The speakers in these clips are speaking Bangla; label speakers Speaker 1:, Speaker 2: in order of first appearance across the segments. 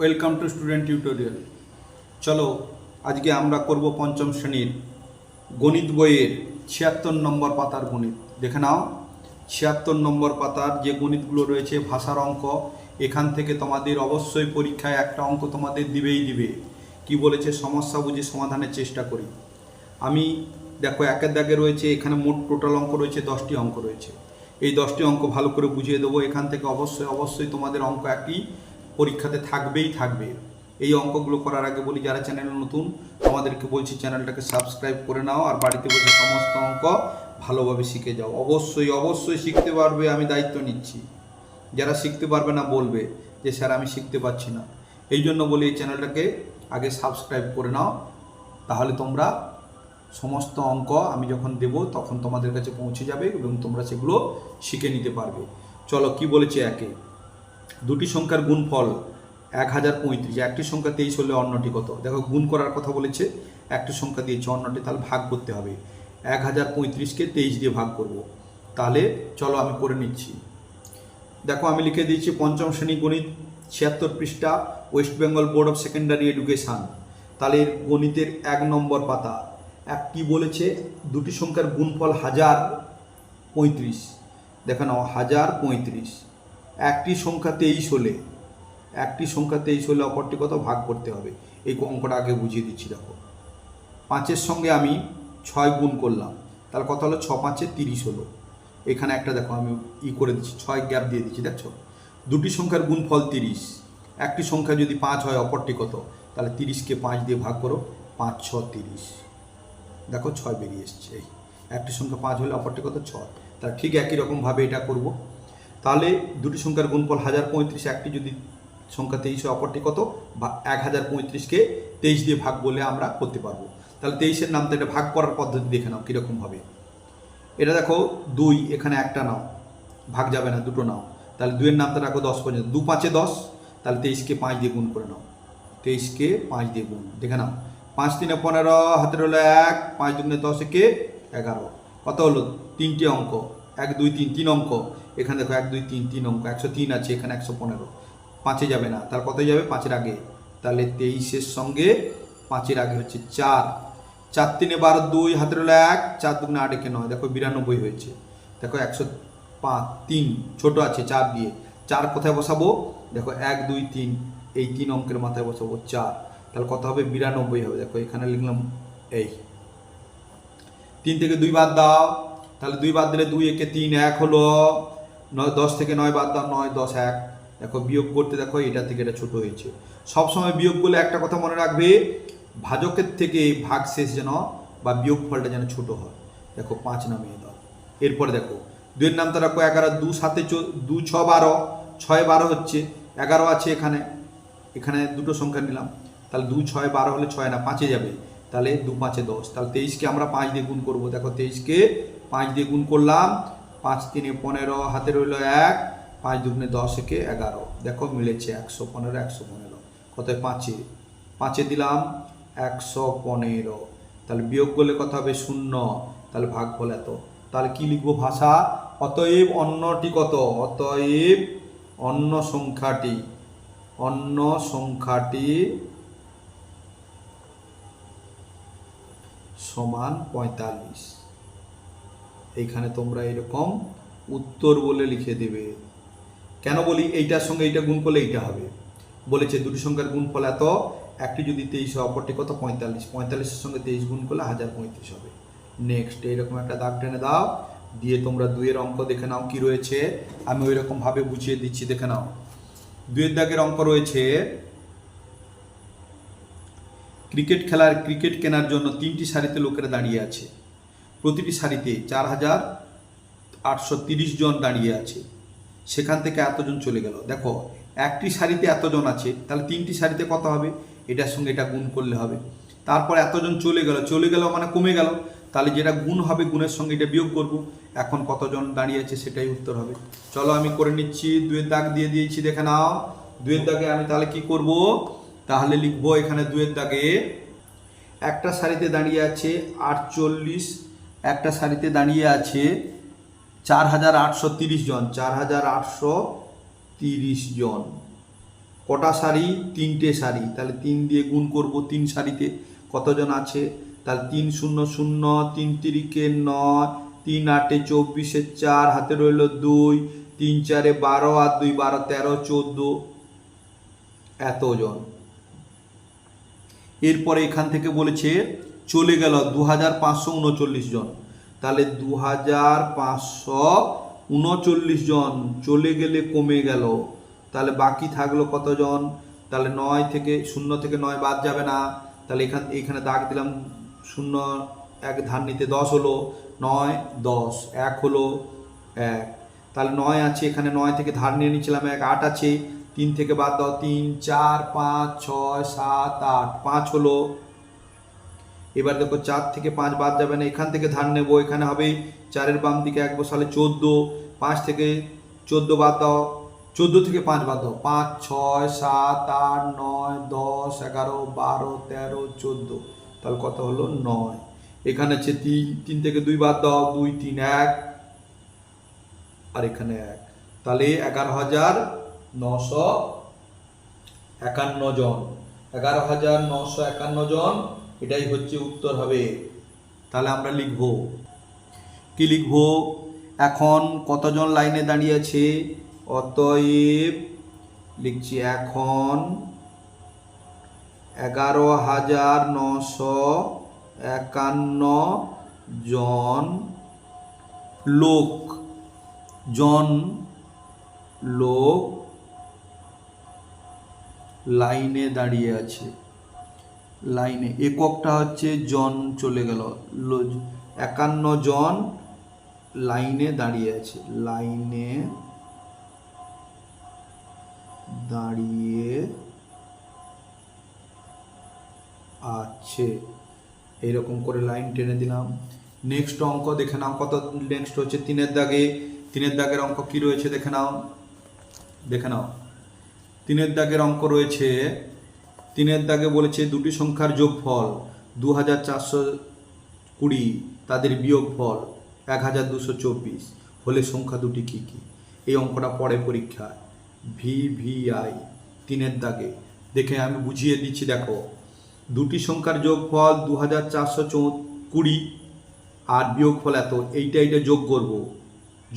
Speaker 1: ওয়েলকাম টু স্টুডেন্ট টিউটোরিয়াল চলো আজকে আমরা করব পঞ্চম শ্রেণীর গণিত বইয়ের ছিয়াত্তর নম্বর পাতার গণিত দেখে নাও ছিয়াত্তর নম্বর পাতার যে গণিতগুলো রয়েছে ভাষার অঙ্ক এখান থেকে তোমাদের অবশ্যই পরীক্ষায় একটা অঙ্ক তোমাদের দিবেই দিবে কি বলেছে সমস্যা বুঝে সমাধানের চেষ্টা করি আমি দেখো একের দাগে রয়েছে এখানে মোট টোটাল অঙ্ক রয়েছে দশটি অঙ্ক রয়েছে এই দশটি অঙ্ক ভালো করে বুঝিয়ে দেবো এখান থেকে অবশ্যই অবশ্যই তোমাদের অঙ্ক একটি পরীক্ষাতে থাকবেই থাকবে এই অঙ্কগুলো করার আগে বলি যারা চ্যানেলে নতুন আমাদেরকে বলছি চ্যানেলটাকে সাবস্ক্রাইব করে নাও আর বাড়িতে বসে সমস্ত অঙ্ক ভালোভাবে শিখে যাও অবশ্যই অবশ্যই শিখতে পারবে আমি দায়িত্ব নিচ্ছি যারা শিখতে পারবে না বলবে যে স্যার আমি শিখতে পারছি না এই জন্য বলি এই চ্যানেলটাকে আগে সাবস্ক্রাইব করে নাও তাহলে তোমরা সমস্ত অঙ্ক আমি যখন দেব তখন তোমাদের কাছে পৌঁছে যাবে এবং তোমরা সেগুলো শিখে নিতে পারবে চলো কি বলেছে একে দুটি সংখ্যার গুণফল এক হাজার পঁয়ত্রিশ একটি সংখ্যা তেইশ হলে অন্যটি কত দেখো গুণ করার কথা বলেছে একটি সংখ্যা দিয়েছে অন্যটি তাহলে ভাগ করতে হবে এক হাজার পঁয়ত্রিশকে তেইশ দিয়ে ভাগ করব। তাহলে চলো আমি করে নিচ্ছি দেখো আমি লিখে দিয়েছি পঞ্চম শ্রেণী গণিত ছিয়াত্তর পৃষ্ঠা West Bengal Board of Secondary Education তাহলে গণিতের এক নম্বর পাতা এক কি বলেছে দুটি সংখ্যার গুণফল হাজার পঁয়ত্রিশ দেখানো হাজার পঁয়ত্রিশ একটি সংখ্যা তেইশ হলে একটি সংখ্যা তেইশ হলে অপরটি কত ভাগ করতে হবে এই অঙ্কটা আগে বুঝিয়ে দিচ্ছি দেখো পাঁচের সঙ্গে আমি ছয় গুণ করলাম তাহলে কত হলো ছ পাঁচে তিরিশ হলো এখানে একটা দেখো আমি ই করে দিচ্ছি ছয় গ্যাপ দিয়ে দিচ্ছি দেখছো দুটি সংখ্যার গুণ ফল তিরিশ একটি সংখ্যা যদি পাঁচ হয় অপরটি কত তাহলে তিরিশকে পাঁচ দিয়ে ভাগ করো পাঁচ ছ তিরিশ দেখো ছয় বেরিয়ে এসছে এই একটি সংখ্যা পাঁচ হলে অপরটি কত ছয় তাহলে ঠিক একই রকমভাবে এটা করবো তাহলে দুটি সংখ্যার গুণফল হাজার পঁয়ত্রিশ একটি যদি সংখ্যা তেইশ হয় অপরটি কত বা এক হাজার পঁয়ত্রিশকে তেইশ দিয়ে ভাগ বলে আমরা করতে পারবো তাহলে তেইশের নামটা এটা ভাগ করার পদ্ধতি দেখে নাও কীরকম হবে এটা দেখো দুই এখানে একটা নাও ভাগ যাবে না দুটো নাও তাহলে দুইয়ের নামটা রাখো দশ পর্যন্ত দু পাঁচে দশ তাহলে তেইশকে পাঁচ দিয়ে গুণ করে নাও তেইশকে পাঁচ দিয়ে গুণ দেখে নাও পাঁচ তিনে পনেরো হাতের হলো এক পাঁচ দুগুণে একে এগারো কত হলো তিনটি অঙ্ক এক দুই তিন তিন অঙ্ক এখানে দেখো এক দুই তিন তিন অঙ্ক একশো তিন আছে এখানে একশো পনেরো পাঁচে যাবে না তার কত যাবে পাঁচের আগে তাহলে তেইশের সঙ্গে পাঁচের আগে হচ্ছে চার চার তিনে বারো দুই হাতের হলো এক চার দু আট একে নয় দেখো বিরানব্বই হয়েছে দেখো একশো পাঁচ তিন ছোটো আছে চার দিয়ে চার কোথায় বসাবো দেখো এক দুই তিন এই তিন অঙ্কের মাথায় বসাবো চার তাহলে কত হবে বিরানব্বই হবে দেখো এখানে লিখলাম এই তিন থেকে দুই বাদ দাও তাহলে দুই বাদ দিলে দুই একে তিন এক হলো নয় দশ থেকে নয় বাদ দাও নয় দশ এক দেখো বিয়োগ করতে দেখো এটা থেকে এটা ছোট হয়েছে সবসময় বিয়োগ করলে একটা কথা মনে রাখবে ভাজকের থেকে ভাগ শেষ যেন বা বিয়োগ ফলটা যেন ছোট হয় দেখো পাঁচ নামিয়ে দাও এরপরে দেখো দুয়ের নাম তারা কয় এগারো দু সাতে দু ছ বারো ছয় বারো হচ্ছে এগারো আছে এখানে এখানে দুটো সংখ্যা নিলাম তাহলে দু ছয় বারো হলে ছয় না পাঁচে যাবে তাহলে দু পাঁচে দশ তাহলে তেইশকে আমরা পাঁচ দিয়ে গুণ করবো দেখো তেইশকে পাঁচ দিয়ে গুণ করলাম পাঁচ তিনে পনেরো হাতে রইল এক পাঁচ দুগুণে দশ একে এগারো দেখো মিলেছে একশো পনেরো একশো পনেরো কত পাঁচে পাঁচে দিলাম একশো পনেরো তাহলে বিয়োগ করলে কত হবে শূন্য তাহলে ভাগ হল এত তাহলে কি লিখবো ভাষা অতএব অন্যটি কত অতএব অন্য সংখ্যাটি অন্য সংখ্যাটি সমান পঁয়তাল্লিশ এইখানে তোমরা এরকম উত্তর বলে লিখে দেবে কেন বলি এইটার সঙ্গে এইটা গুণ করলে এইটা হবে বলেছে দুটি সংখ্যার গুণ ফল এত একটি যদি তেইশ হয় অপরটি কত পঁয়তাল্লিশ পঁয়তাল্লিশের সঙ্গে তেইশ গুণ করলে হাজার পঁয়ত্রিশ হবে নেক্সট এইরকম একটা দাগ টেনে দাও দিয়ে তোমরা দুয়ের অঙ্ক দেখে নাও কি রয়েছে আমি ওই রকমভাবে বুঝিয়ে দিচ্ছি দেখে নাও দুয়ের দাগের অঙ্ক রয়েছে ক্রিকেট খেলার ক্রিকেট কেনার জন্য তিনটি সারিতে লোকেরা দাঁড়িয়ে আছে প্রতিটি সারিতে চার হাজার আটশো তিরিশ জন দাঁড়িয়ে আছে সেখান থেকে এতজন চলে গেল দেখো একটি সারিতে এতজন আছে তাহলে তিনটি সারিতে কত হবে এটার সঙ্গে এটা গুণ করলে হবে তারপর এতজন চলে গেল চলে গেল মানে কমে গেল তাহলে যেটা গুণ হবে গুণের সঙ্গে এটা বিয়োগ করব এখন কতজন দাঁড়িয়ে আছে সেটাই উত্তর হবে চলো আমি করে নিচ্ছি দুয়ের দাগ দিয়ে দিয়েছি দেখে নাও দুয়ের দাগে আমি তাহলে কি করব তাহলে লিখবো এখানে দুয়ের দাগে একটা সারিতে দাঁড়িয়ে আছে আটচল্লিশ একটা সারিতে দাঁড়িয়ে আছে চার হাজার আটশো তিরিশ জন চার হাজার আটশো তিরিশ জন কটা শাড়ি তিনটে শাড়ি তাহলে তিন দিয়ে গুণ করব তিন শাড়িতে কতজন আছে তাহলে তিন শূন্য শূন্য তিন তিরিকে নয় তিন আটে চব্বিশে চার হাতে রইল দুই তিন চারে বারো আর দুই বারো তেরো চোদ্দো এতজন এরপরে এখান থেকে বলেছে চলে গেল দু হাজার পাঁচশো উনচল্লিশ জন তাহলে দু হাজার পাঁচশো উনচল্লিশ জন চলে গেলে কমে গেল তাহলে বাকি থাকলো কতজন তাহলে নয় থেকে শূন্য থেকে নয় বাদ যাবে না তাহলে এখান এখানে দাগ দিলাম শূন্য এক ধার নিতে দশ হলো নয় দশ এক হলো এক তাহলে নয় আছে এখানে নয় থেকে ধার নিয়ে নিয়েছিলাম এক আট আছে তিন থেকে বাদ দাও তিন চার পাঁচ ছয় সাত আট পাঁচ হলো এবার দেখো চার থেকে পাঁচ বাদ যাবে না এখান থেকে ধান নেব এখানে হবে চারের বাম দিকে এক বসালে চোদ্দো পাঁচ থেকে চোদ্দো বাদ দাও চোদ্দো থেকে পাঁচ বাদ দাও পাঁচ ছয় সাত আট নয় দশ এগারো বারো তেরো চোদ্দো তাহলে কত হলো নয় এখানে হচ্ছে তিন তিন থেকে দুই বাদ দাও দুই তিন এক আর এখানে এক তাহলে এগারো হাজার নশো একান্ন জন এগারো হাজার নশো একান্ন জন এটাই হচ্ছে উত্তর হবে তাহলে আমরা লিখব কি লিখব এখন কতজন লাইনে দাঁড়িয়ে আছে অতএব লিখছি এখন এগারো হাজার নশো একান্ন জন লোক জন লোক লাইনে দাঁড়িয়ে আছে লাইনে এককটা হচ্ছে জন চলে গেল একান্ন জন লাইনে দাঁড়িয়ে আছে লাইনে দাঁড়িয়ে আছে এইরকম করে লাইন টেনে দিলাম নেক্সট অঙ্ক দেখে নাও কত নেক্সট হচ্ছে তিনের দাগে তিনের দাগের অঙ্ক কি রয়েছে দেখে নাও দেখে নাও তিনের দাগের অঙ্ক রয়েছে তিনের দাগে বলেছে দুটি সংখ্যার যোগফল দু হাজার চারশো কুড়ি তাদের বিয়োগ ফল এক হাজার দুশো চব্বিশ হলে সংখ্যা দুটি কী কী এই অঙ্কটা পড়ে পরীক্ষা ভি ভি আই তিনের দাগে দেখে আমি বুঝিয়ে দিচ্ছি দেখো দুটি সংখ্যার যোগ ফল দু হাজার চারশো চৌ কুড়ি আর বিয়োগ ফল এত এইটা এইটা যোগ করব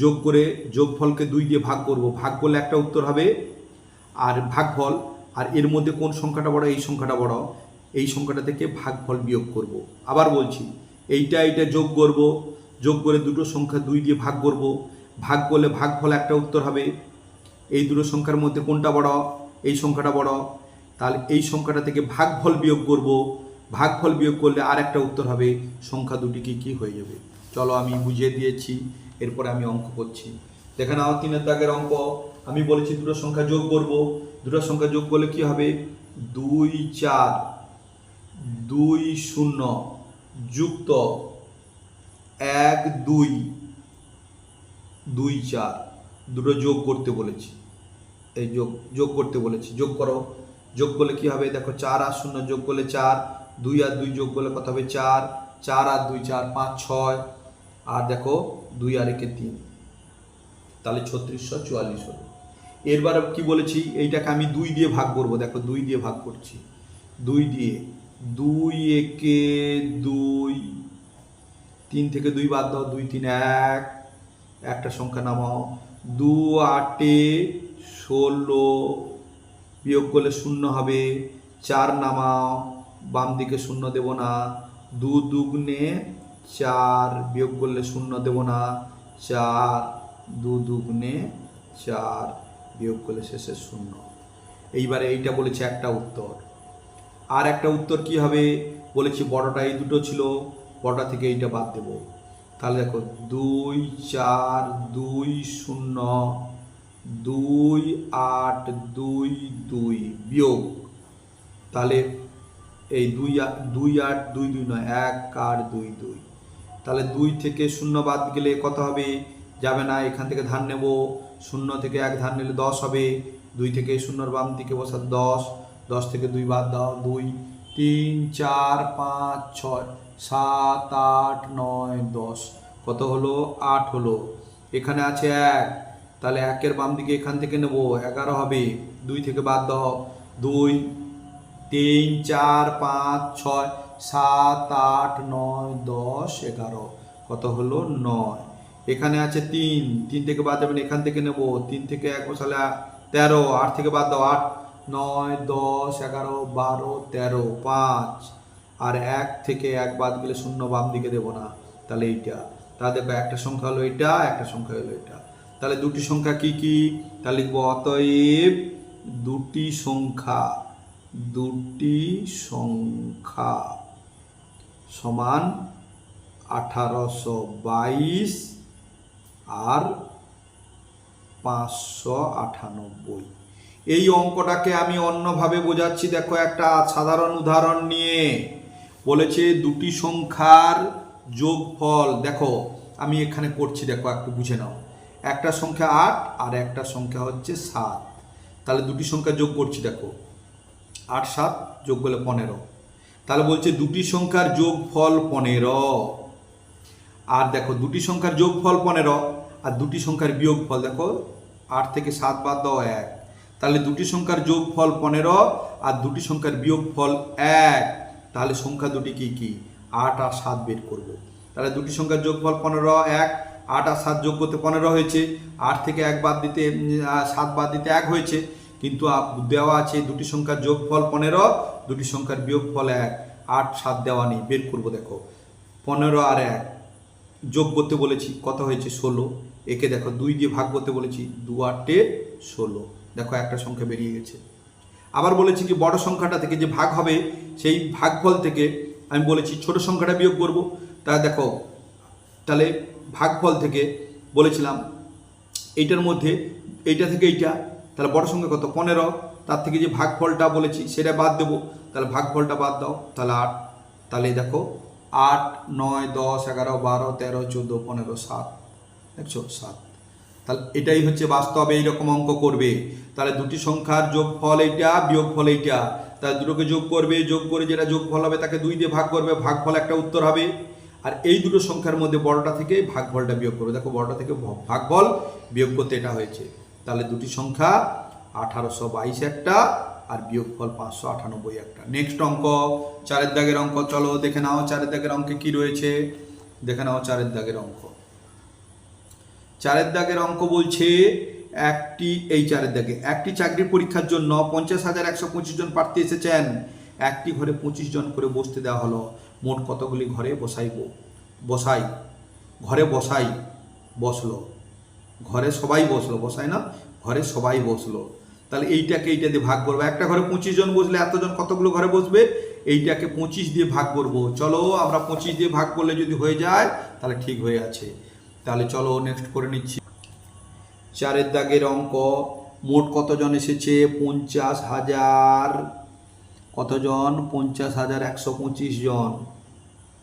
Speaker 1: যোগ করে যোগফলকে দুই দিয়ে ভাগ করব ভাগ করলে একটা উত্তর হবে আর ভাগফল আর এর মধ্যে কোন সংখ্যাটা বড় এই সংখ্যাটা বড় এই সংখ্যাটা থেকে ভাগফল বিয়োগ করব। আবার বলছি এইটা এইটা যোগ করব যোগ করে দুটো সংখ্যা দুই দিয়ে ভাগ করব ভাগ করলে ভাগফল একটা উত্তর হবে এই দুটো সংখ্যার মধ্যে কোনটা বড় এই সংখ্যাটা বড় তাহলে এই সংখ্যাটা থেকে ভাগফল বিয়োগ করব ভাগফল বিয়োগ করলে আর একটা উত্তর হবে সংখ্যা দুটি কি কি হয়ে যাবে চলো আমি বুঝিয়ে দিয়েছি এরপরে আমি অঙ্ক করছি যেখানে আমার তিনের দাগের অঙ্ক আমি বলেছি দুটো সংখ্যা যোগ করব দুটো সংখ্যা যোগ করলে কি হবে দুই চার দুই শূন্য যুক্ত এক দুই দুই চার দুটো যোগ করতে বলেছি এই যোগ যোগ করতে বলেছি যোগ করো যোগ করলে কি হবে দেখো চার আর শূন্য যোগ করলে চার দুই আর দুই যোগ করলে কত হবে চার চার আর দুই চার পাঁচ ছয় আর দেখো দুই আর একে তিন তাহলে ছত্রিশশো চুয়াল্লিশ হলো এরবার কি বলেছি এইটাকে আমি দুই দিয়ে ভাগ করবো দেখো দুই দিয়ে ভাগ করছি দুই দিয়ে দুই একে দুই তিন থেকে দুই বাদ দাও দুই তিন এক একটা সংখ্যা নামাও দু আটে ষোলো বিয়োগ করলে শূন্য হবে চার নামাও বাম দিকে শূন্য দেব না দু দুগ্নে চার বিয়োগ করলে শূন্য দেব না চার দু দুগুণে চার বিয়োগ করলে শেষে শূন্য এইবারে এইটা বলেছে একটা উত্তর আর একটা উত্তর কি হবে বলেছি বড়টা এই দুটো ছিল বড়টা থেকে এইটা বাদ দেব তাহলে দেখো দুই চার দুই শূন্য দুই আট দুই দুই বিয়োগ তাহলে এই দুই দুই আট দুই দুই নয় এক আট দুই দুই তাহলে দুই থেকে শূন্য বাদ গেলে কত হবে যাবে না এখান থেকে ধান নেব শূন্য থেকে এক ধান নিলে দশ হবে দুই থেকে শূন্যর বাম দিকে বসা দশ দশ থেকে দুই বাদ দাও দুই তিন চার পাঁচ ছয় সাত আট নয় দশ কত হলো আট হলো এখানে আছে এক তাহলে একের বাম দিকে এখান থেকে নেব এগারো হবে দুই থেকে বাদ দাও দুই তিন চার পাঁচ ছয় সাত আট নয় দশ এগারো কত হলো নয় এখানে আছে তিন তিন থেকে বাদ দেবেন এখান থেকে নেব তিন থেকে এক বসালে তেরো আট থেকে বাদ দাও আট নয় দশ এগারো বারো তেরো পাঁচ আর এক থেকে এক বাদ গেলে শূন্য বাম দিকে দেব না তাহলে এইটা তাহলে দেখো একটা সংখ্যা হলো এটা একটা সংখ্যা হলো এটা তাহলে দুটি সংখ্যা কি কি তাহলে লিখবো অতএব দুটি সংখ্যা দুটি সংখ্যা সমান আঠারোশো বাইশ আর পাঁচশো আটানব্বই এই অঙ্কটাকে আমি অন্যভাবে বোঝাচ্ছি দেখো একটা সাধারণ উদাহরণ নিয়ে বলেছে দুটি সংখ্যার যোগফল দেখো আমি এখানে করছি দেখো একটু বুঝে নাও একটা সংখ্যা আট আর একটা সংখ্যা হচ্ছে সাত তাহলে দুটি সংখ্যা যোগ করছি দেখো আট সাত যোগ করলে পনেরো তাহলে বলছে দুটি সংখ্যার যোগফল পনেরো আর দেখো দুটি সংখ্যার যোগফল পনেরো আর দুটি সংখ্যার বিয়োগ ফল দেখো আট থেকে সাত বাদ দাও এক তাহলে দুটি সংখ্যার যোগ ফল পনেরো আর দুটি সংখ্যার বিয়োগ ফল এক তাহলে সংখ্যা দুটি কি কি আট আর সাত বের করব। তাহলে দুটি সংখ্যার যোগ ফল পনেরো এক আট আর সাত যোগ করতে পনেরো হয়েছে আট থেকে এক বাদ দিতে সাত বাদ দিতে এক হয়েছে কিন্তু দেওয়া আছে দুটি সংখ্যার যোগ ফল পনেরো দুটি সংখ্যার বিয়োগ ফল এক আট সাত দেওয়া নেই বের করব দেখো পনেরো আর এক যোগ করতে বলেছি কত হয়েছে ষোলো একে দেখো দুই দিয়ে ভাগ করতে বলেছি দু আটে ষোলো দেখো একটা সংখ্যা বেরিয়ে গেছে আবার বলেছি কি বড় সংখ্যাটা থেকে যে ভাগ হবে সেই ভাগফল থেকে আমি বলেছি ছোট সংখ্যাটা বিয়োগ করব তা দেখো তাহলে ভাগফল থেকে বলেছিলাম এইটার মধ্যে এইটা থেকে এইটা তাহলে বড় সংখ্যা কত পনেরো তার থেকে যে ভাগফলটা বলেছি সেটা বাদ দেবো তাহলে ভাগফলটা বাদ দাও তাহলে আট তাহলে দেখো আট নয় দশ এগারো বারো তেরো চোদ্দো পনেরো সাত একশো সাত তাহলে এটাই হচ্ছে বাস্তবে এইরকম অঙ্ক করবে তাহলে দুটি সংখ্যার যোগফল এইটা বিয়োগ ফল এইটা তাহলে দুটোকে যোগ করবে যোগ করে যেটা যোগফল হবে তাকে দুই দিয়ে ভাগ করবে ভাগ ফল একটা উত্তর হবে আর এই দুটো সংখ্যার মধ্যে বড়টা থেকে ফলটা বিয়োগ করবে দেখো বড়টা থেকে ভাগ ফল বিয়োগ করতে এটা হয়েছে তাহলে দুটি সংখ্যা আঠারোশো বাইশ একটা আর বিয়োগফল পাঁচশো আটানব্বই একটা নেক্সট অঙ্ক চারের দাগের অঙ্ক চলো দেখে নাও চারের দাগের অঙ্কে কি রয়েছে দেখে নাও চারের দাগের অঙ্ক চারের দাগের অঙ্ক বলছে একটি এই চারের দাগে একটি চাকরির পরীক্ষার জন্য পঞ্চাশ হাজার একশো পঁচিশ জন প্রার্থী এসেছেন একটি ঘরে পঁচিশ জন করে বসতে দেওয়া হলো মোট কতগুলি ঘরে বসাইব বসাই ঘরে বসাই বসলো ঘরে সবাই বসলো বসাই না ঘরে সবাই বসলো তাহলে এইটাকে এইটা দিয়ে ভাগ করবো একটা ঘরে পঁচিশ জন বসলে এতজন কতগুলো ঘরে বসবে এইটাকে পঁচিশ দিয়ে ভাগ করবো চলো আমরা পঁচিশ দিয়ে ভাগ করলে যদি হয়ে যায় তাহলে ঠিক হয়ে আছে তাহলে চলো নেক্সট করে নিচ্ছি চারের দাগের অঙ্ক মোট কতজন এসেছে পঞ্চাশ হাজার কতজন পঞ্চাশ হাজার একশো পঁচিশ জন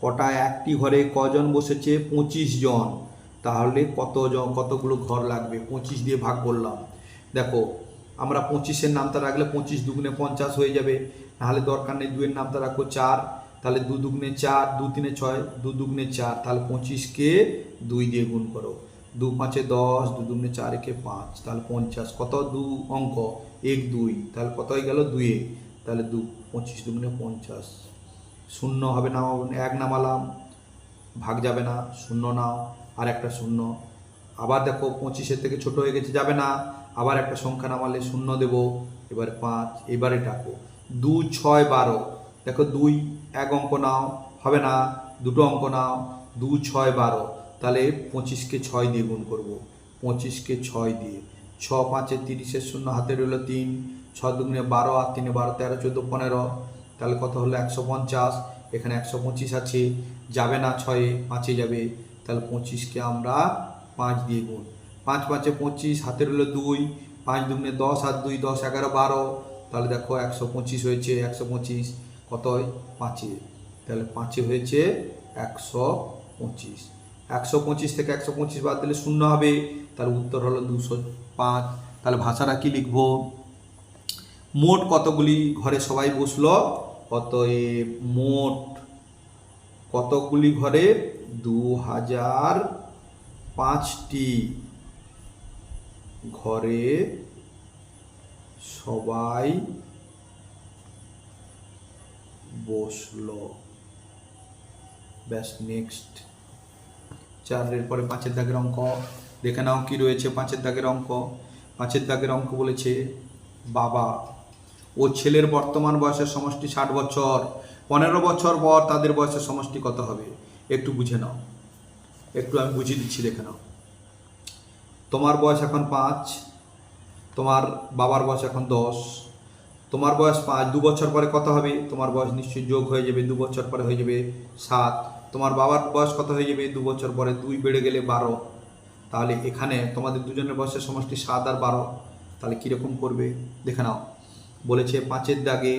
Speaker 1: কটা একটি ঘরে কজন বসেছে পঁচিশ জন তাহলে কতজন কতগুলো ঘর লাগবে পঁচিশ দিয়ে ভাগ করলাম দেখো আমরা পঁচিশের নামটা রাখলে পঁচিশ দুগুনে পঞ্চাশ হয়ে যাবে নাহলে দরকার নেই দুয়ের নামটা রাখো চার তাহলে দু দুগুনে চার দু তিনে ছয় দু দুগুনে চার তাহলে পঁচিশকে দুই দিয়ে গুণ করো দু পাঁচে দশ দু চার চারকে পাঁচ তাহলে পঞ্চাশ কত দু অঙ্ক এক দুই তাহলে কত হয়ে গেল দুয়ে তাহলে দু পঁচিশ দুগুনে পঞ্চাশ শূন্য হবে না এক নামালাম ভাগ যাবে না শূন্য নাও আর একটা শূন্য আবার দেখো পঁচিশের থেকে ছোট হয়ে গেছে যাবে না আবার একটা সংখ্যা নামালে শূন্য দেব এবার পাঁচ এবারে টাকো দু ছয় বারো দেখো দুই এক অঙ্ক নাও হবে না দুটো অঙ্ক নাও দু ছয় বারো তাহলে পঁচিশকে ছয় দিয়ে গুণ করবো পঁচিশকে ছয় দিয়ে ছ পাঁচে তিরিশের শূন্য হাতে রইল তিন ছ দুগুণে বারো আর তিনে বারো তেরো চোদ্দো পনেরো তাহলে কত হলো একশো পঞ্চাশ এখানে একশো পঁচিশ আছে যাবে না ছয়ে পাঁচে যাবে তাহলে পঁচিশকে আমরা পাঁচ দিয়ে গুণ পাঁচ পাঁচে পঁচিশ হাতের হলো দুই পাঁচ দুগুনে দশ আর দুই দশ এগারো বারো তাহলে দেখো একশো পঁচিশ হয়েছে একশো পঁচিশ কত হয় পাঁচে তাহলে পাঁচে হয়েছে একশো পঁচিশ একশো পঁচিশ থেকে একশো পঁচিশ বাদ দিলে শূন্য হবে তার উত্তর হলো দুশো পাঁচ তাহলে ভাষাটা কী লিখবো মোট কতগুলি ঘরে সবাই বসলো এ মোট কতগুলি ঘরে দু হাজার পাঁচটি ঘরে সবাই বসলো ব্যাস নেক্সট চারের পরে পাঁচের দাগের অঙ্ক দেখে নাও কি রয়েছে পাঁচের দাগের অঙ্ক পাঁচের দাগের অঙ্ক বলেছে বাবা ও ছেলের বর্তমান বয়সের সমষ্টি ষাট বছর পনেরো বছর পর তাদের বয়সের সমষ্টি কত হবে একটু বুঝে নাও একটু আমি বুঝিয়ে দিচ্ছি দেখে নাও তোমার বয়স এখন পাঁচ তোমার বাবার বয়স এখন দশ তোমার বয়স পাঁচ দু বছর পরে কত হবে তোমার বয়স নিশ্চয়ই যোগ হয়ে যাবে দু বছর পরে হয়ে যাবে সাত তোমার বাবার বয়স কত হয়ে যাবে দু বছর পরে দুই বেড়ে গেলে বারো তাহলে এখানে তোমাদের দুজনের বয়সের সমষ্টি সাত আর বারো তাহলে কীরকম করবে দেখে নাও বলেছে পাঁচের দাগে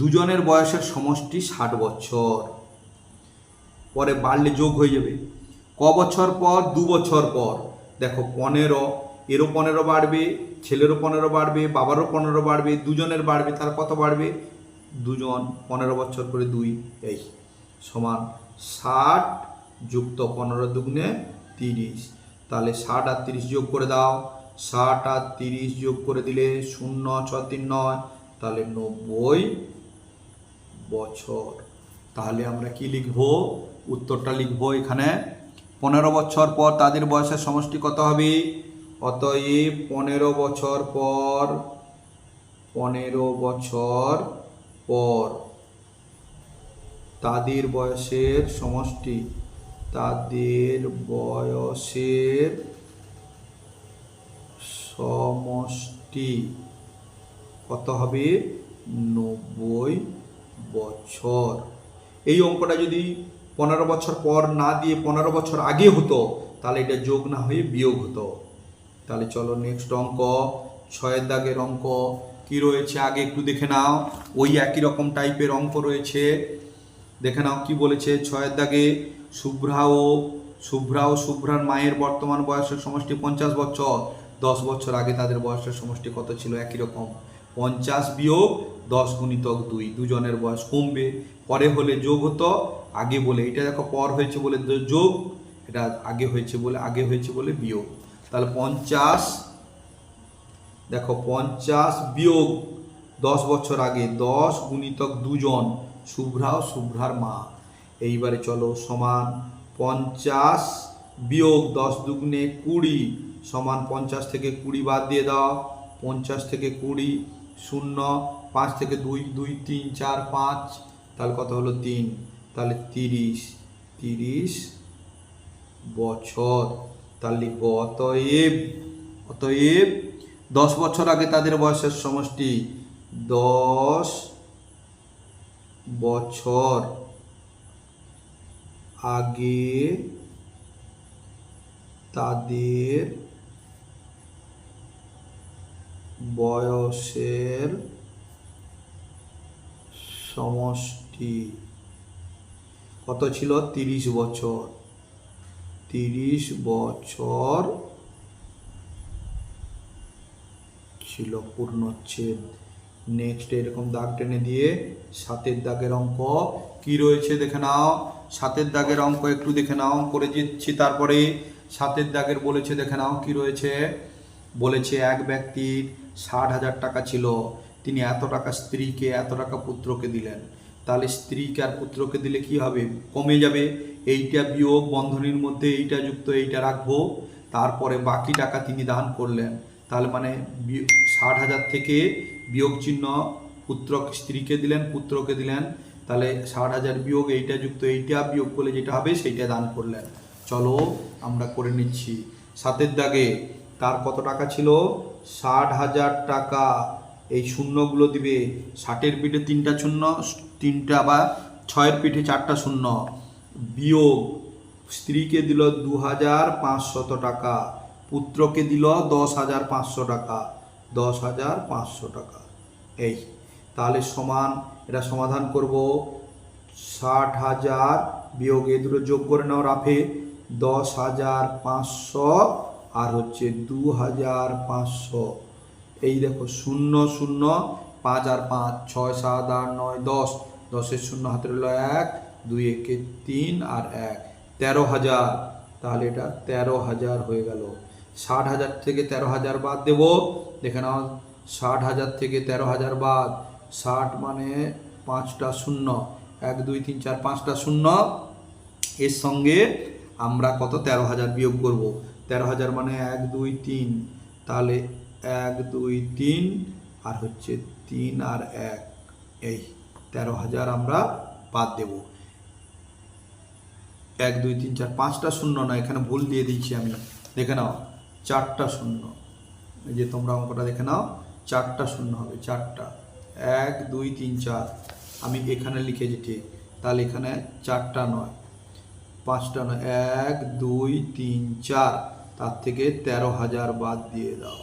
Speaker 1: দুজনের বয়সের সমষ্টি ষাট বছর পরে বাড়লে যোগ হয়ে যাবে ক বছর পর দু বছর পর দেখো পনেরো এরও পনেরো বাড়বে ছেলেরও পনেরো বাড়বে বাবারও পনেরো বাড়বে দুজনের বাড়বে তার কত বাড়বে দুজন পনেরো বছর করে দুই এই সমান ষাট যুক্ত পনেরো দুগুণে তিরিশ তাহলে ষাট আর তিরিশ যোগ করে দাও ষাট আর তিরিশ যোগ করে দিলে শূন্য ছ তিন নয় তাহলে নব্বই বছর তাহলে আমরা কি লিখব উত্তরটা লিখব এখানে পনেরো বছর পর তাদের বয়সের সমষ্টি কত হবে অতএব পনেরো বছর পর পনেরো বছর পর তাদের বয়সের সমষ্টি তাদের বয়সের সমষ্টি কত হবে নব্বই বছর এই অঙ্কটা যদি পনেরো বছর পর না দিয়ে পনেরো বছর আগে হতো তাহলে এটা যোগ না হয়ে বিয়োগ হতো তাহলে চলো নেক্সট অঙ্ক ছয়ের দাগের অঙ্ক কি রয়েছে আগে একটু দেখে নাও ওই একই রকম টাইপের অঙ্ক রয়েছে দেখে নাও কি বলেছে ছয়ের দাগে শুভ্রা ও শুভ্রা ও শুভ্রার মায়ের বর্তমান বয়সের সমষ্টি পঞ্চাশ বছর দশ বছর আগে তাদের বয়সের সমষ্টি কত ছিল একই রকম পঞ্চাশ বিয়োগ দশ গুণিতক দুই দুজনের বয়স কমবে পরে হলে যোগ হতো আগে বলে এটা দেখো পর হয়েছে বলে যোগ এটা আগে হয়েছে বলে আগে হয়েছে বলে বিয়োগ তাহলে পঞ্চাশ দেখো পঞ্চাশ বিয়োগ দশ বছর আগে দশ গুণিতক দুজন শুভ্রা শুভ্রার মা এইবারে চলো সমান পঞ্চাশ বিয়োগ দশ দুগুণে কুড়ি সমান পঞ্চাশ থেকে কুড়ি বাদ দিয়ে দাও পঞ্চাশ থেকে কুড়ি শূন্য পাঁচ থেকে দুই দুই তিন চার পাঁচ তাহলে কত হলো তিন তাহলে তিরিশ তিরিশ বছর তার লিখব অতএব অতএব দশ বছর আগে তাদের বয়সের সমষ্টি দশ বছর আগে তাদের বয়সের সমষ্টি কত ছিল তিরিশ বছর তিরিশ বছর ছিল পূর্ণচ্ছেদ নেক্সট এরকম দাগ টেনে দিয়ে সাতের দাগের অঙ্ক কি রয়েছে দেখে নাও সাতের দাগের অঙ্ক একটু দেখে নাও করে দিচ্ছি তারপরে সাতের দাগের বলেছে দেখে নাও কি রয়েছে বলেছে এক ব্যক্তির ষাট হাজার টাকা ছিল তিনি এত টাকা স্ত্রীকে এত টাকা পুত্রকে দিলেন তাহলে স্ত্রীকে আর পুত্রকে দিলে কি হবে কমে যাবে এইটা বিয়োগ বন্ধনীর মধ্যে এইটা যুক্ত এইটা রাখবো তারপরে বাকি টাকা তিনি দান করলেন তাহলে মানে ষাট হাজার থেকে বিয়োগ চিহ্ন পুত্র স্ত্রীকে দিলেন পুত্রকে দিলেন তাহলে ষাট হাজার বিয়োগ এইটা যুক্ত এইটা বিয়োগ করলে যেটা হবে সেইটা দান করলেন চলো আমরা করে নিচ্ছি সাতের দাগে তার কত টাকা ছিল ষাট হাজার টাকা এই শূন্যগুলো দিবে ষাটের পিঠে তিনটা শূন্য তিনটা বা ছয়ের পিঠে চারটা শূন্য বিয়োগ স্ত্রীকে দিল দু হাজার পাঁচশত টাকা পুত্রকে দিল দশ হাজার পাঁচশো টাকা দশ হাজার পাঁচশো টাকা এই তাহলে সমান এটা সমাধান করব ষাট হাজার বিয়োগ এ দুটো যোগ করে নাও রাফে দশ হাজার পাঁচশো আর হচ্ছে দু হাজার পাঁচশো এই দেখো শূন্য শূন্য পাঁচ আর পাঁচ ছয় সাত আট নয় দশ দশের শূন্য হাতে রইল এক দুই একে তিন আর এক তেরো হাজার তাহলে এটা তেরো হাজার হয়ে গেল ষাট হাজার থেকে তেরো হাজার বাদ দেব দেখে নাও ষাট হাজার থেকে তেরো হাজার বাদ ষাট মানে পাঁচটা শূন্য এক দুই তিন চার পাঁচটা শূন্য এর সঙ্গে আমরা কত তেরো হাজার বিয়োগ করবো তেরো হাজার মানে এক দুই তিন তাহলে এক দুই তিন আর হচ্ছে তিন আর এক এই তেরো হাজার আমরা বাদ দেব এক দুই তিন চার পাঁচটা শূন্য না এখানে ভুল দিয়ে দিচ্ছি আমি দেখে নাও চারটা শূন্য এই যে তোমরা অঙ্কটা দেখে নাও চারটা শূন্য হবে চারটা এক দুই তিন চার আমি এখানে লিখেছি ঠিক তাহলে এখানে চারটা নয় পাঁচটা নয় এক দুই তিন চার তার থেকে তেরো হাজার বাদ দিয়ে দাও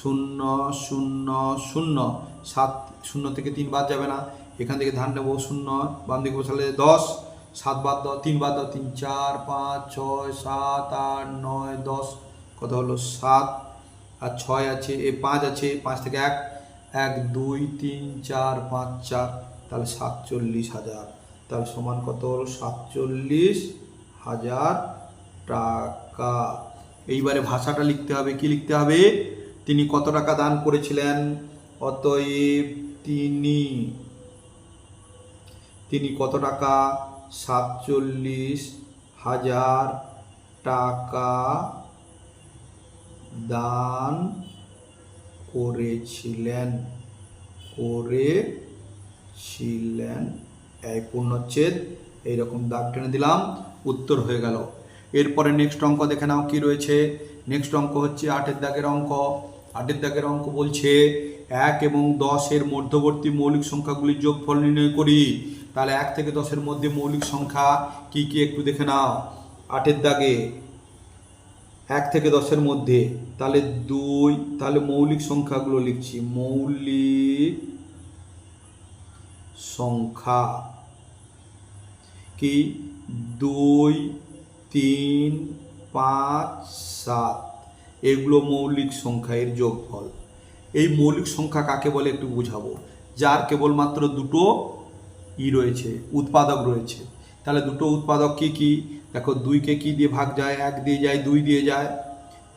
Speaker 1: শূন্য শূন্য শূন্য সাত শূন্য থেকে তিন বাদ যাবে না এখান থেকে ধান নেবো শূন্য বাম দিকে বসালে দশ সাত বাদ দাও তিন বাদ দাও তিন চার পাঁচ ছয় সাত আট নয় দশ কত হলো সাত আর ছয় আছে এ পাঁচ আছে পাঁচ থেকে এক এক দুই তিন চার পাঁচ চার তাহলে সাতচল্লিশ হাজার তাহলে সমান কত হল সাতচল্লিশ হাজার টাকা এইবারে ভাষাটা লিখতে হবে কি লিখতে হবে তিনি কত টাকা দান করেছিলেন অতএব তিনি তিনি কত টাকা সাতচল্লিশ হাজার টাকা দান করেছিলেন করেছিলেন এই পূর্ণচ্ছেদ এইরকম দাগ টেনে দিলাম উত্তর হয়ে গেল এরপরে নেক্সট অঙ্ক দেখে নাও কি রয়েছে নেক্সট অঙ্ক হচ্ছে আটের দাগের অঙ্ক আটের দাগের অঙ্ক বলছে এক এবং দশের মধ্যবর্তী মৌলিক সংখ্যাগুলির যোগফল নির্ণয় করি তাহলে এক থেকে দশের মধ্যে মৌলিক সংখ্যা কি কি একটু দেখে নাও আটের দাগে এক থেকে দশের মধ্যে তাহলে দুই তাহলে মৌলিক সংখ্যাগুলো লিখছি মৌলিক সংখ্যা কি দুই তিন পাঁচ সাত এগুলো মৌলিক সংখ্যা এর যোগফল এই মৌলিক সংখ্যা কাকে বলে একটু বুঝাবো যার কেবলমাত্র দুটো ই রয়েছে উৎপাদক রয়েছে তাহলে দুটো উৎপাদক কি কি দেখো দুইকে কি দিয়ে ভাগ যায় এক দিয়ে যায় দুই দিয়ে যায়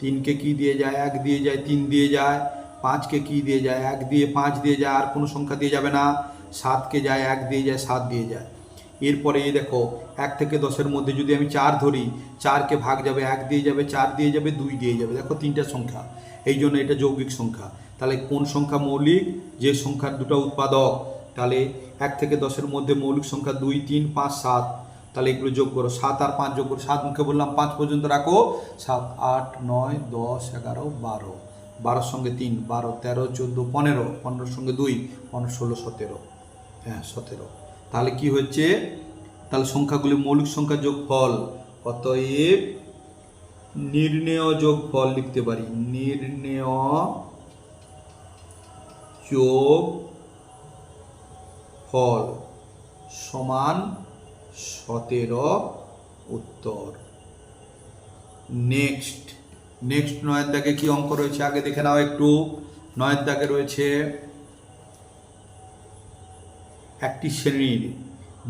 Speaker 1: তিনকে কি দিয়ে যায় এক দিয়ে যায় তিন দিয়ে যায় পাঁচকে কি দিয়ে যায় এক দিয়ে পাঁচ দিয়ে যায় আর কোনো সংখ্যা দিয়ে যাবে না সাতকে যায় এক দিয়ে যায় সাত দিয়ে যায় এরপরে এই দেখো এক থেকে দশের মধ্যে যদি আমি চার ধরি চারকে ভাগ যাবে এক দিয়ে যাবে চার দিয়ে যাবে দুই দিয়ে যাবে দেখো তিনটা সংখ্যা এই জন্য এটা যৌগিক সংখ্যা তাহলে কোন সংখ্যা মৌলিক যে সংখ্যার দুটো উৎপাদক তাহলে এক থেকে দশের মধ্যে মৌলিক সংখ্যা দুই তিন পাঁচ সাত তাহলে এগুলো যোগ করো সাত আর পাঁচ যোগ করো সাত মুখে বললাম পাঁচ পর্যন্ত রাখো সাত আট নয় দশ এগারো বারো বারোর সঙ্গে তিন বারো তেরো চোদ্দো পনেরো পনেরোর সঙ্গে দুই পনেরো ষোলো সতেরো হ্যাঁ সতেরো তাহলে কি হচ্ছে তাহলে সংখ্যাগুলি মৌলিক সংখ্যা যোগ ফল অতএব নির্ণেয় ফল লিখতে পারি নির্ণেয় যোগ ফল সমান সতেরো উত্তর নেক্সট নেক্সট নয়ের দাগে কি অঙ্ক রয়েছে আগে দেখে নাও একটু নয়ের দাগে রয়েছে একটি শ্রেণীর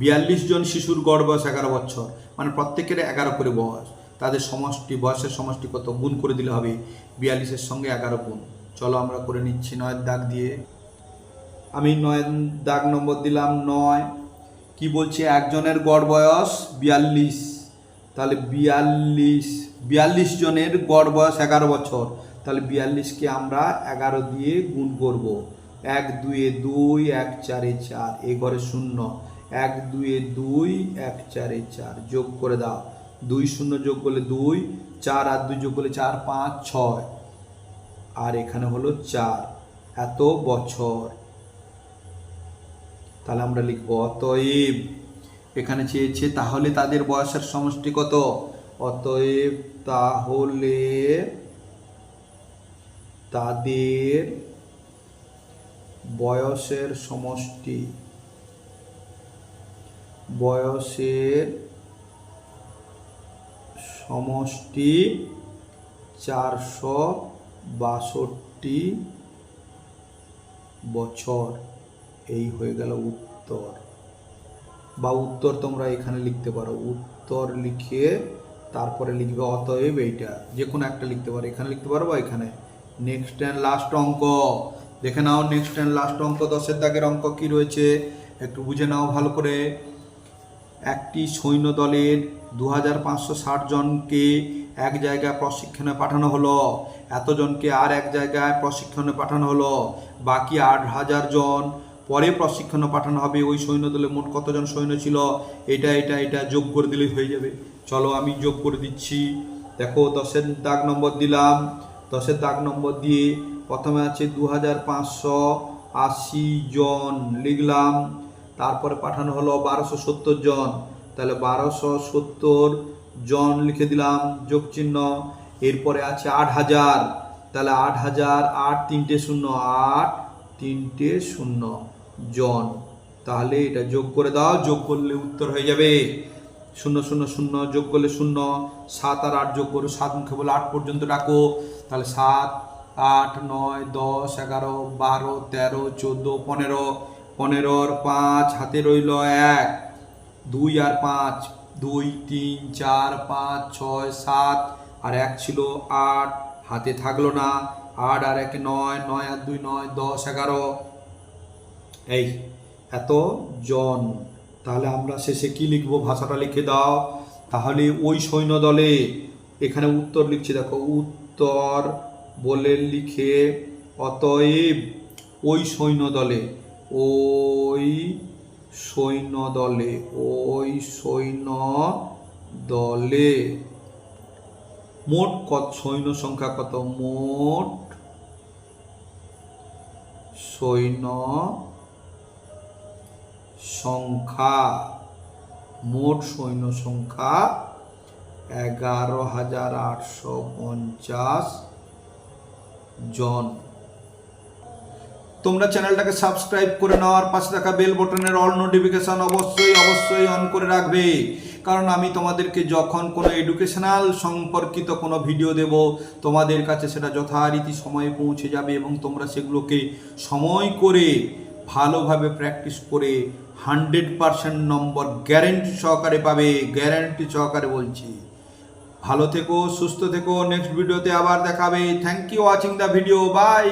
Speaker 1: বিয়াল্লিশ জন শিশুর গড় বয়স এগারো বছর মানে প্রত্যেকের এগারো করে বয়স তাদের সমষ্টি বয়সের সমষ্টি কত গুণ করে দিলে হবে বিয়াল্লিশের সঙ্গে এগারো গুণ চলো আমরা করে নিচ্ছি নয়ের দাগ দিয়ে আমি নয়ের দাগ নম্বর দিলাম নয় কি বলছে একজনের গড় বয়স বিয়াল্লিশ তাহলে বিয়াল্লিশ বিয়াল্লিশ জনের গড় বয়স এগারো বছর তাহলে বিয়াল্লিশকে আমরা এগারো দিয়ে গুণ করবো এক দুয়ে দুই এক চারে চার এ ঘরে শূন্য এক দুয়ে দুই এক চারে চার যোগ করে দাও দুই শূন্য যোগ করলে দুই চার আর দুই যোগ করলে চার পাঁচ ছয় আর এখানে হলো চার এত বছর তাহলে আমরা লিখব অতএব এখানে চেয়েছে তাহলে তাদের বয়সের সমষ্টি কত অতএব তাহলে তাদের বয়সের সমষ্টি বয়সের সমষ্টি চারশো বাষট্টি বছর এই হয়ে গেল উত্তর বা উত্তর তোমরা এখানে লিখতে পারো উত্তর লিখে তারপরে লিখবে অতএব এইটা যে কোনো একটা লিখতে পারো এখানে লিখতে পারো বা এখানে নেক্সট অ্যান্ড লাস্ট অঙ্ক দেখে নাও নেক্সট অ্যান্ড লাস্ট অঙ্ক দশের দাগের অঙ্ক কি রয়েছে একটু বুঝে নাও ভালো করে একটি সৈন্য দলের দু হাজার পাঁচশো ষাট জনকে এক জায়গায় প্রশিক্ষণে পাঠানো হলো এতজনকে আর এক জায়গায় প্রশিক্ষণে পাঠানো হলো বাকি আট হাজার জন পরে প্রশিক্ষণে পাঠানো হবে ওই সৈন্য দলে মোট কতজন সৈন্য ছিল এটা এটা এটা যোগ করে দিলেই হয়ে যাবে চলো আমি যোগ করে দিচ্ছি দেখো দশের দাগ নম্বর দিলাম দশের দাগ নম্বর দিয়ে প্রথমে আছে দু আশি জন লিখলাম তারপরে পাঠানো হলো বারোশো সত্তর জন তাহলে বারোশো সত্তর জন লিখে দিলাম যোগ চিহ্ন এরপরে আছে আট হাজার তাহলে আট হাজার আট তিনটে শূন্য আট তিনটে শূন্য জন তাহলে এটা যোগ করে দাও যোগ করলে উত্তর হয়ে যাবে শূন্য শূন্য শূন্য যোগ করলে শূন্য সাত আর আট যোগ করো সাত মুখে বলে আট পর্যন্ত ডাকো তাহলে সাত আট নয় দশ এগারো বারো তেরো চোদ্দো পনেরো পনেরোর পাঁচ হাতে রইল এক দুই আর পাঁচ দুই তিন চার পাঁচ ছয় সাত আর এক ছিল আট হাতে থাকলো না আট আর এক নয় নয় আর দুই নয় দশ এগারো এই এত জন তাহলে আমরা শেষে কি লিখবো ভাষাটা লিখে দাও তাহলে ওই সৈন্য দলে এখানে উত্তর লিখছি দেখো উত্তর বলে লিখে অতএব ওই সৈন্যদলে ওই সৈন্যদলে ওই সৈন্য দলে মোট কত সৈন্য সংখ্যা কত মোট সৈন্য সংখ্যা মোট সৈন্য সংখ্যা এগারো হাজার আটশো পঞ্চাশ জন তোমরা চ্যানেলটাকে সাবস্ক্রাইব করে নেওয়ার পাশে থাকা বেল বটনের অল নোটিফিকেশান অবশ্যই অবশ্যই অন করে রাখবে কারণ আমি তোমাদেরকে যখন কোনো এডুকেশনাল সম্পর্কিত কোনো ভিডিও দেব তোমাদের কাছে সেটা যথারীতি সময়ে পৌঁছে যাবে এবং তোমরা সেগুলোকে সময় করে ভালোভাবে প্র্যাকটিস করে হান্ড্রেড পারসেন্ট নম্বর গ্যারেন্টি সহকারে পাবে গ্যারেন্টি সহকারে বলছি ভালো থেকো সুস্থ থেকো নেক্সট ভিডিওতে আবার দেখাবে thank you watching the video by